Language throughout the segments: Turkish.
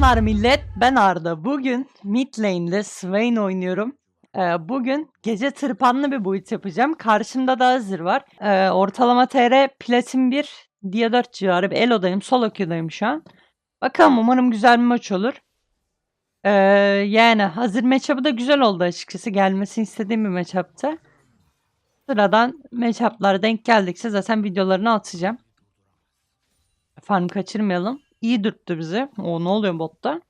Selamlar millet. Ben Arda. Bugün mid lane'de Swain oynuyorum. Ee, bugün gece tırpanlı bir build yapacağım. Karşımda da Azir var. Ee, ortalama TR Platin 1, Dia 4 civarı bir Elo'dayım. Solo queue'dayım şu an. Bakalım umarım güzel bir maç olur. Ee, yani hazır matchup'ı da güzel oldu açıkçası. Gelmesini istediğim bir matchup'tı. Sıradan matchup'lar denk geldikçe zaten videolarını atacağım. Farm kaçırmayalım. İyi dürttü bizi. O ne oluyor botta?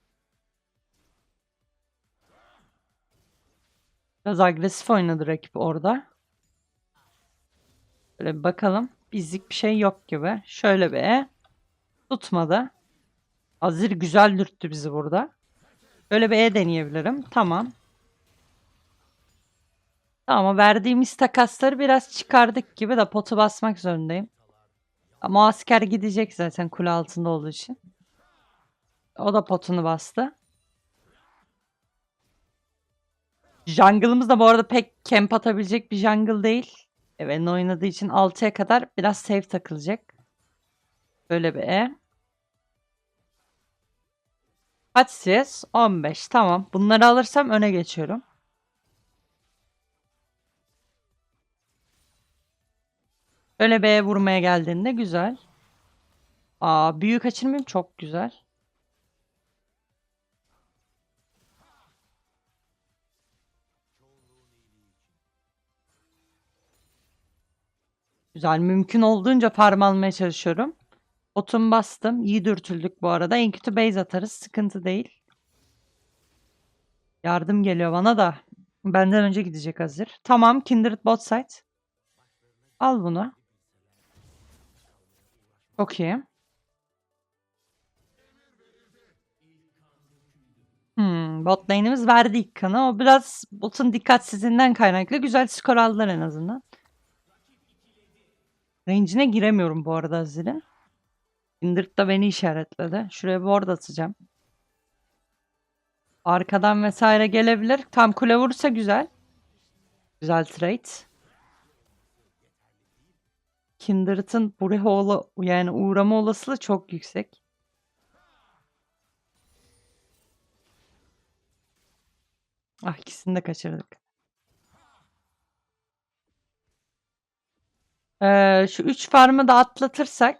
Biraz agresif oynadı rakip orada. Böyle bir bakalım. Bizlik bir şey yok gibi. Şöyle bir E. Tutmadı. Azir güzel dürttü bizi burada. Böyle bir E deneyebilirim. Tamam. Ama verdiğimiz takasları biraz çıkardık gibi de potu basmak zorundayım. Ama o asker gidecek zaten kule altında olduğu için. O da potunu bastı. Jungle'ımız da bu arada pek camp atabilecek bir jungle değil. Evet oynadığı için 6'ya kadar biraz safe takılacak. Böyle bir E. Kaç CS? 15. Tamam. Bunları alırsam öne geçiyorum. Öyle B'ye vurmaya geldiğinde güzel. Aa büyük kaçırmayayım çok güzel. Güzel. Mümkün olduğunca farm almaya çalışıyorum. Otum bastım. İyi dürtüldük bu arada. En kötü base atarız. Sıkıntı değil. Yardım geliyor bana da. Benden önce gidecek hazır. Tamam. Kindred bot side. Al bunu. Çok iyi. Hmm, bot lane'imiz verdi ilk kanı. O biraz botun dikkatsizliğinden kaynaklı. Güzel skor aldılar en azından. Range'ine giremiyorum bu arada Azir'in. Kindred da beni işaretledi. Şuraya ward atacağım. Arkadan vesaire gelebilir. Tam kule vurursa güzel. Güzel trade. Kindred'ın buraya ola, yani uğrama olasılığı çok yüksek. Ah ikisini de kaçırdık. Ee, şu 3 farmı da atlatırsak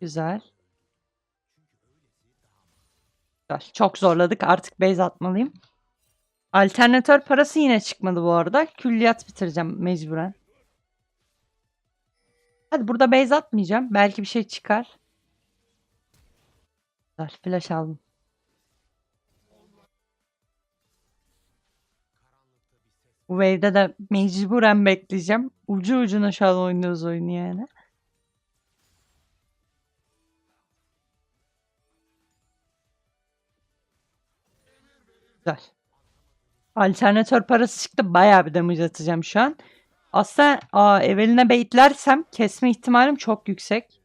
güzel. Güzel. Çok zorladık. Artık base atmalıyım. Alternatör parası yine çıkmadı bu arada. Külliyat bitireceğim mecburen. Hadi burada base atmayacağım. Belki bir şey çıkar. Güzel. Flash aldım. Bu wave'de de mecburen bekleyeceğim. Ucu ucuna şu an oynuyoruz oyunu yani. Güzel. Alternatör parası çıktı. Bayağı bir damage atacağım şu an. Aslında aa, Evelyn'e baitlersem kesme ihtimalim çok yüksek.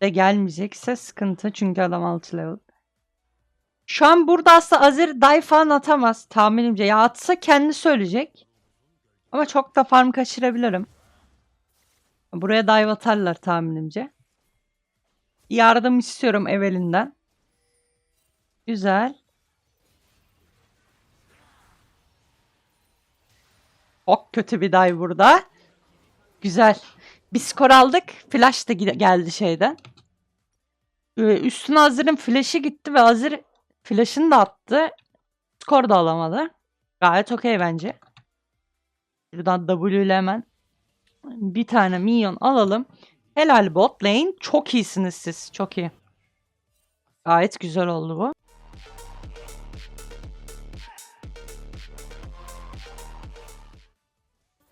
De gelmeyecekse sıkıntı çünkü adam 6 level. Şu an burada aslında Azir dive falan atamaz tahminimce. Ya atsa kendi söyleyecek. Ama çok da farm kaçırabilirim. Buraya dive atarlar tahminimce. Yardım istiyorum Evelyn'den. Güzel. Çok kötü bir dive burada. Güzel. Bir skor aldık. Flash da geldi şeyden. Ee, Üstüne Azir'in flash'i gitti ve Azir flash'ını da attı. Skor da alamadı. Gayet okey bence. Buradan W ile hemen bir tane minyon alalım. Helal bot lane. Çok iyisiniz siz. Çok iyi. Gayet güzel oldu bu.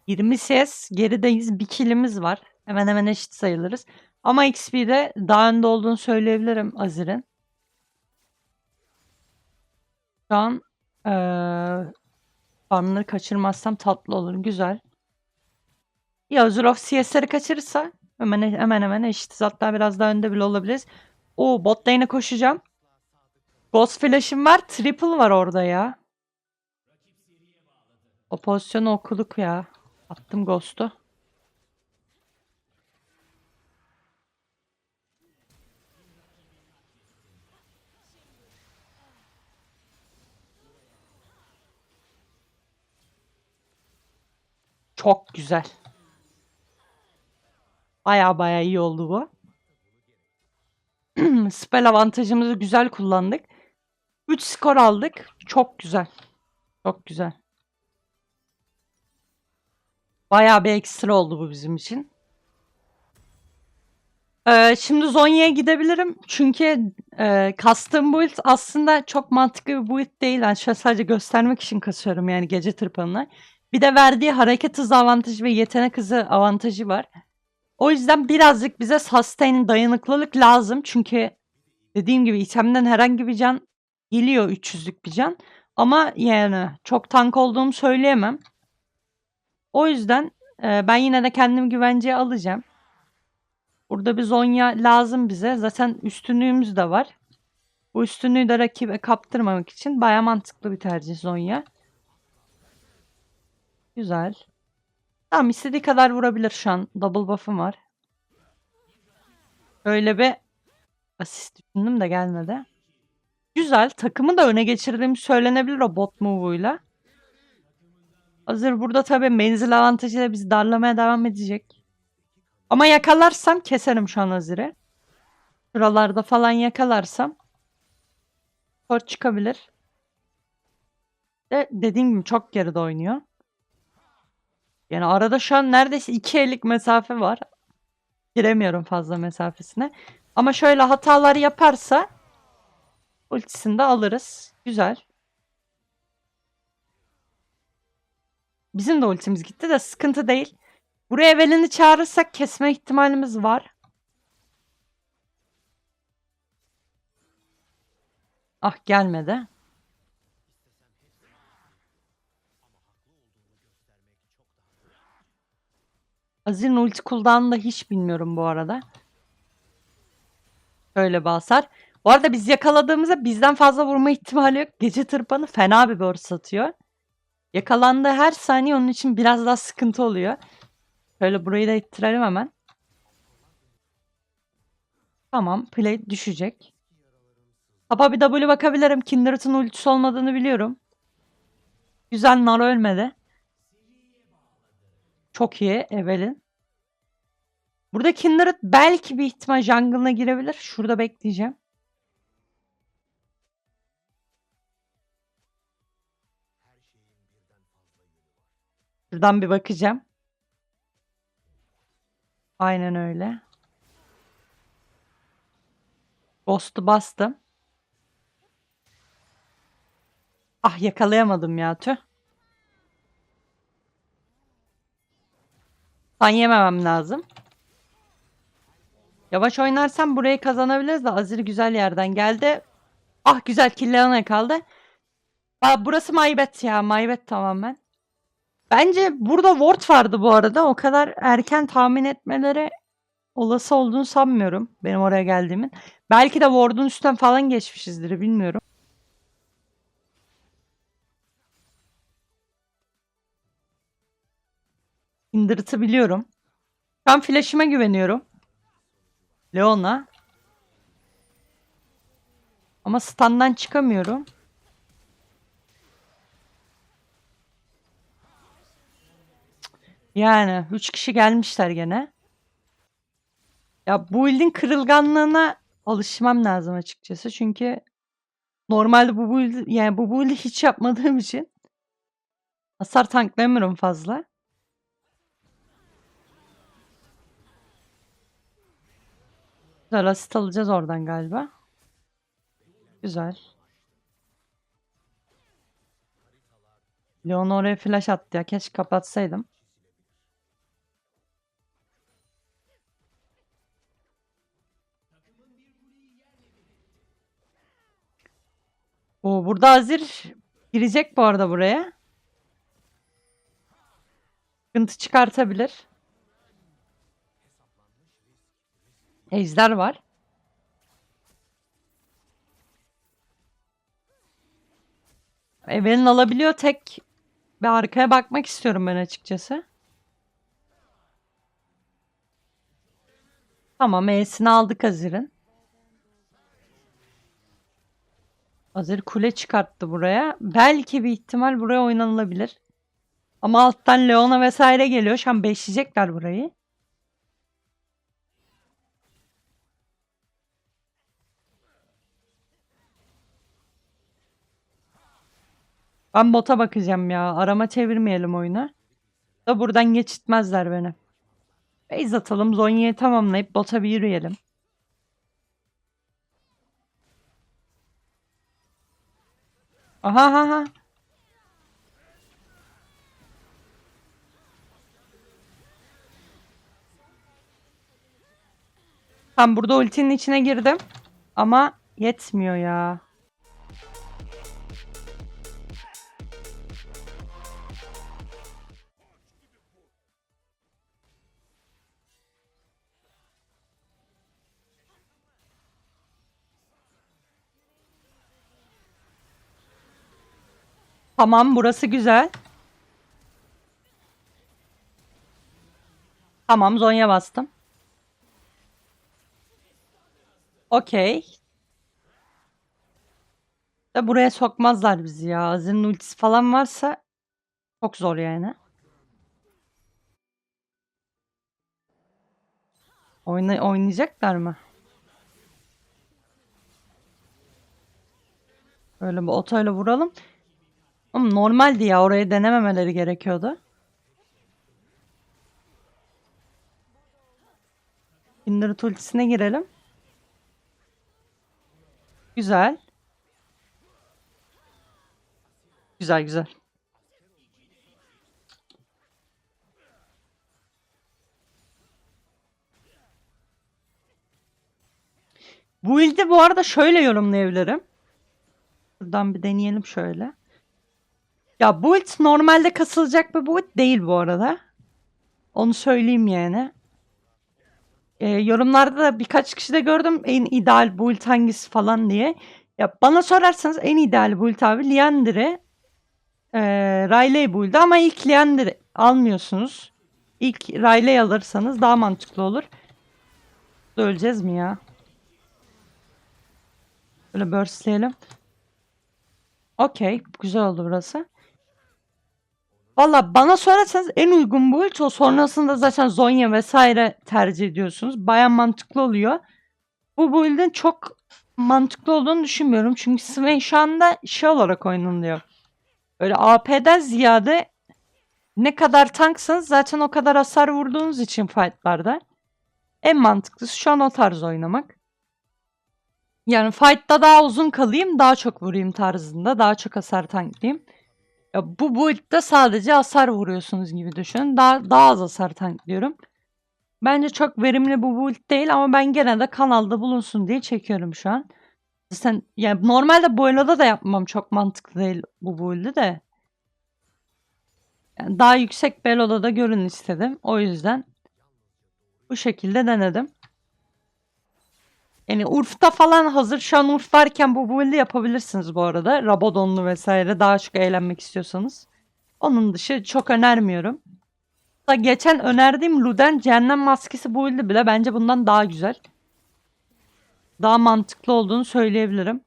...20 ses gerideyiz. Bir killimiz var. Hemen hemen eşit sayılırız. Ama XP'de daha önde olduğunu söyleyebilirim Azir'in. Şu an farmları kaçırmazsam tatlı olur. Güzel. Ya Azurov CS'leri kaçırırsa hemen hemen hemen eşitiz. Hatta biraz daha önde bile olabiliriz. Oo bot lane'e koşacağım. Ghost flash'im var. Triple var orada ya. O pozisyonu okuduk ya. Attım Ghost'u. Çok güzel. Baya baya iyi oldu bu. Spell avantajımızı güzel kullandık. 3 skor aldık. Çok güzel. Çok güzel. Bayağı bir ekstra oldu bu bizim için. Ee, şimdi Zonya'ya gidebilirim. Çünkü e, custom build aslında çok mantıklı bir build değil. Şöyle sadece göstermek için kasıyorum yani gece tırpanına. Bir de verdiği hareket hızı avantajı ve yetenek hızı avantajı var. O yüzden birazcık bize sustain dayanıklılık lazım. Çünkü dediğim gibi itemden herhangi bir can geliyor 300'lük bir can. Ama yani çok tank olduğumu söyleyemem. O yüzden e, ben yine de kendimi güvenceye alacağım. Burada bir Zonya lazım bize. Zaten üstünlüğümüz de var. Bu üstünlüğü de rakibe kaptırmamak için baya mantıklı bir tercih Zonya. Güzel. Tamam istediği kadar vurabilir şu an. Double buff'ım var. Öyle bir asist düşündüm de gelmedi. Güzel. Takımı da öne geçirdiğim söylenebilir o bot move'uyla. Hazır burada tabii menzil avantajıyla bizi darlamaya devam edecek. Ama yakalarsam keserim şu an Hazir'i. Şuralarda falan yakalarsam skor çıkabilir. De dediğim gibi çok geride oynuyor. Yani arada şu an neredeyse iki ellik mesafe var. Giremiyorum fazla mesafesine. Ama şöyle hatalar yaparsa ultisini de alırız. Güzel. Bizim de ultimiz gitti de sıkıntı değil. Buraya Evelyn'i çağırırsak kesme ihtimalimiz var. Ah gelmedi. Azir'in ulti cooldown'unu da hiç bilmiyorum bu arada. Şöyle basar. Bu arada biz yakaladığımızda bizden fazla vurma ihtimali yok. Gece tırpanı fena bir borsa atıyor. Yakalandığı her saniye onun için biraz daha sıkıntı oluyor. Şöyle burayı da ittirelim hemen. Tamam. Plate düşecek. Tapa bir W bakabilirim. Kindred'ın ultisi olmadığını biliyorum. Güzel Nara ölmedi. Çok iyi Evelyn. Burada Kindred belki bir ihtimal jungle'ına girebilir. Şurada bekleyeceğim. Şuradan bir bakacağım. Aynen öyle. Ghost'u bastım. Ah yakalayamadım ya tüh. San yememem lazım. Yavaş oynarsam burayı kazanabiliriz de Azir güzel yerden geldi. Ah güzel Killean'a kaldı. Aa, burası maybet ya. Maybet tamamen. Bence burada ward vardı bu arada. O kadar erken tahmin etmeleri olası olduğunu sanmıyorum. Benim oraya geldiğimin. Belki de ward'un üstten falan geçmişizdir. Bilmiyorum. Kindred'ı biliyorum. Şu an flash'ıma güveniyorum. Leon'a. Ama standdan çıkamıyorum. Yani 3 kişi gelmişler gene. Ya bu build'in kırılganlığına alışmam lazım açıkçası. Çünkü normalde bu build yani bu build'i hiç yapmadığım için hasar tanklayamıyorum fazla. Güzel asit alacağız oradan galiba. Güzel. Leon flash attı ya. Keşke kapatsaydım. O burada Azir girecek bu arada buraya. Sıkıntı çıkartabilir. Ejder var. Evelyn alabiliyor tek bir arkaya bakmak istiyorum ben açıkçası. Tamam E'sini aldık Azir'in. Azir kule çıkarttı buraya. Belki bir ihtimal buraya oynanılabilir. Ama alttan Leona vesaire geliyor. Şu an beşleyecekler burayı. Ben bota bakacağım ya. Arama çevirmeyelim oyunu. Da buradan geçitmezler beni. Base atalım. Zonya'yı tamamlayıp bota bir yürüyelim. Aha aha. Tam burada ultinin içine girdim. Ama yetmiyor ya. Tamam burası güzel. Tamam Zonya bastım. Okey. Da buraya sokmazlar bizi ya. Azir'in ultisi falan varsa çok zor yani. Oyna oynayacaklar mı? Böyle bir otoyla vuralım. Ama normaldi ya orayı denememeleri gerekiyordu. Kindred ultisine girelim. Güzel. Güzel güzel. Bu ilde bu arada şöyle yorumlayabilirim. Buradan bir deneyelim şöyle. Ya build normalde kasılacak bir build değil bu arada. Onu söyleyeyim yani. Ee, yorumlarda da birkaç kişi de gördüm en ideal build hangisi falan diye. Ya bana sorarsanız en ideal build abi Liandry, e, Riley build'i ama ilk Liandry almıyorsunuz. İlk Riley alırsanız daha mantıklı olur. Öleceğiz mi ya? Böyle burstleyelim. Okey. Güzel oldu burası. Valla bana sorarsanız en uygun build o. Sonrasında zaten Zonya vesaire tercih ediyorsunuz. Baya mantıklı oluyor. Bu build'in çok mantıklı olduğunu düşünmüyorum. Çünkü Swain şu anda şey olarak oynanıyor. Böyle AP'den ziyade ne kadar tanksanız zaten o kadar hasar vurduğunuz için fightlarda en mantıklısı şu an o tarz oynamak. Yani fight'ta daha uzun kalayım, daha çok vurayım tarzında, daha çok hasar tanklayayım. Ya bu build'de sadece hasar vuruyorsunuz gibi düşünün. Daha, daha az hasar tanklıyorum. Bence çok verimli bu build değil ama ben gene de kanalda bulunsun diye çekiyorum şu an. Sen yani normalde Boilo'da da yapmam çok mantıklı değil bu build'i de. Yani daha yüksek Belo'da da görün istedim. O yüzden bu şekilde denedim. Yani Urf'ta falan hazır şu an Urf varken bu build'i yapabilirsiniz bu arada. Rabadonlu vesaire daha çok eğlenmek istiyorsanız. Onun dışı çok önermiyorum. Da geçen önerdiğim Luden Cehennem Maskesi build'i bile bence bundan daha güzel. Daha mantıklı olduğunu söyleyebilirim.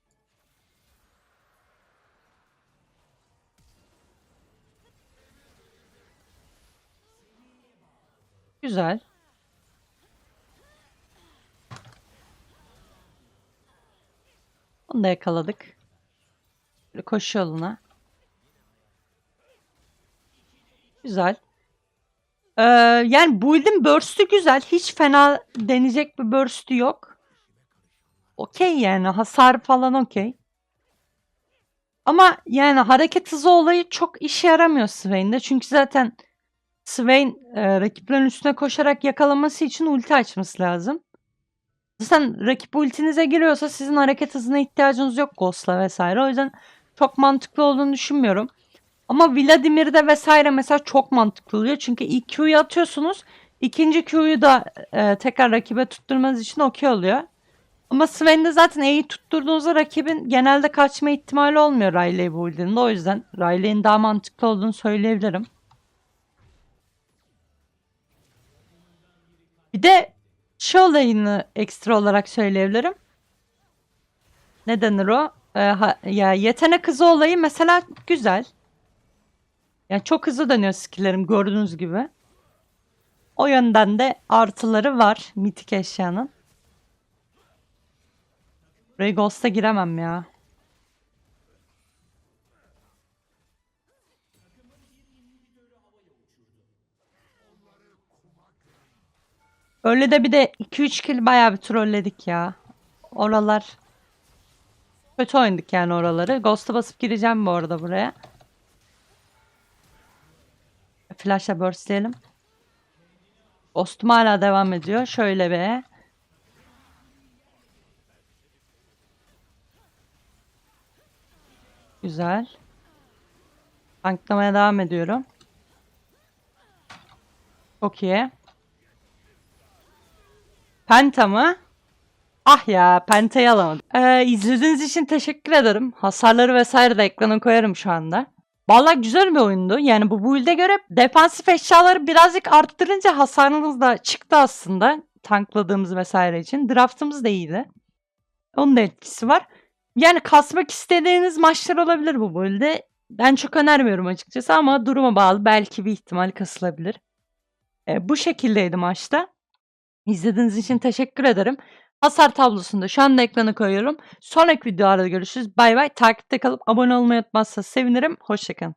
Güzel. Onu da yakaladık. Böyle koşu yoluna. Güzel. Ee, yani build'in burst'ü güzel. Hiç fena deneyecek bir burst'ü yok. Okey yani. Hasar falan okey. Ama yani hareket hızı olayı çok işe yaramıyor Swain'de. Çünkü zaten Swain e, rakiplerin üstüne koşarak yakalaması için ulti açması lazım. Zaten rakip ultinize giriyorsa sizin hareket hızına ihtiyacınız yok Ghost'la vesaire. O yüzden çok mantıklı olduğunu düşünmüyorum. Ama Vladimir'de vesaire mesela çok mantıklı oluyor. Çünkü ilk Q'yu atıyorsunuz. ikinci Q'yu da e, tekrar rakibe tutturmanız için okey oluyor. Ama Sven'de zaten E'yi tutturduğunuzda rakibin genelde kaçma ihtimali olmuyor Riley build'inde. O yüzden Riley'in daha mantıklı olduğunu söyleyebilirim. Bir de şu olayını ekstra olarak söyleyebilirim. Ne denir o? Ee, ha- ya yetenek hızı olayı mesela güzel. Yani çok hızlı dönüyor skill'lerim gördüğünüz gibi. O yönden de artıları var mitik eşyanın. Buraya Ghost'a giremem ya. Öyle de bir de 2-3 kill bayağı bir trolledik ya. Oralar kötü oynadık yani oraları. Ghost'a basıp gireceğim bu arada buraya. Flash'a burstleyelim. Ghost'um hala devam ediyor. Şöyle be. Güzel. Tanklamaya devam ediyorum. Çok iyi. Penta mı? Ah ya Penta'yı alamadım. Ee, izlediğiniz için teşekkür ederim. Hasarları vesaire de ekrana koyarım şu anda. Vallahi güzel bir oyundu. Yani bu build'e göre defansif eşyaları birazcık arttırınca hasarımız da çıktı aslında. Tankladığımız vesaire için. Draftımız da iyiydi. Onun da etkisi var. Yani kasmak istediğiniz maçlar olabilir bu build'e. Ben çok önermiyorum açıkçası ama duruma bağlı. Belki bir ihtimal kasılabilir. Ee, bu şekildeydi maçta. İzlediğiniz için teşekkür ederim. Hasar tablosunu da şu anda ekrana koyuyorum. Sonraki videolarda görüşürüz. Bay bay. Takipte kalıp abone olmayı unutmazsanız sevinirim. Hoşçakalın.